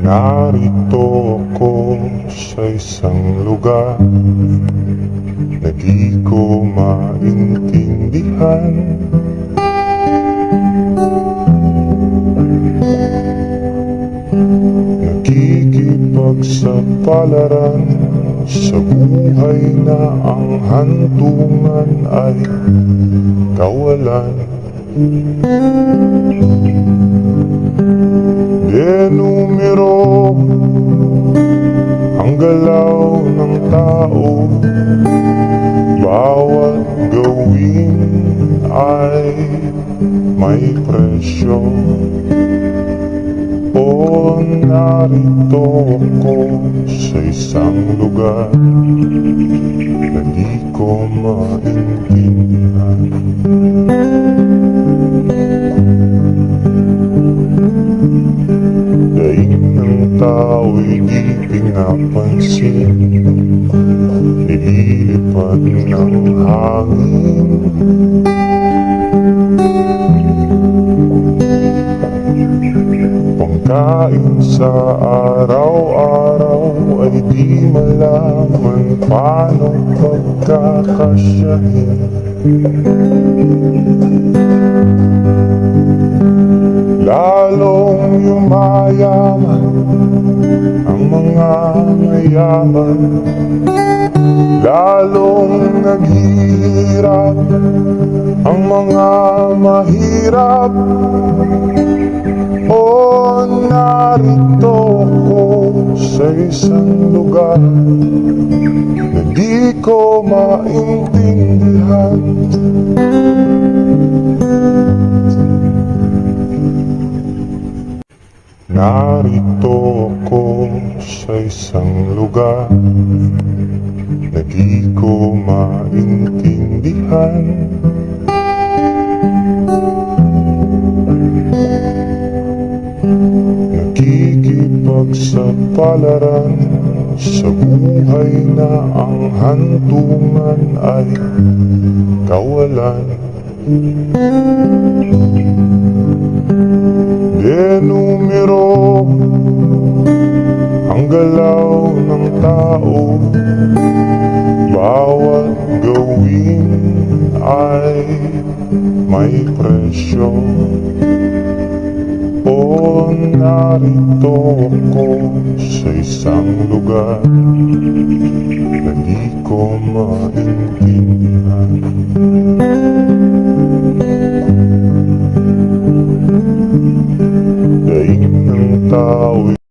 Narito ako sa isang lugar na di ko maintindihan. Nakikipagsapalaran sa buhay na ang hantungan ay kawalan Denumero ang galaw ng tao Bawat gawin ay may presyo. O narito ako sa isang lugar Na di ko maintindihan ng tao'y di pinapansin Nililipad ng hangin. Pangkain sa araw-araw ay di malaman paano pagkakasyahin. Lalong yumayaman mayaman Lalong naghihirap ang mga mahirap. O narito ko sa isang lugar Na di ko maintindihan Narito ako sa isang lugar Na di ko maintindihan. Nakikipagsapalaran sa buhay na ang hantungan ay kawalan Denumero ang galaw ng tao Bawat gawin ay may presyo. O narito ako sa isang lugar Na di ko maintindihan Natal.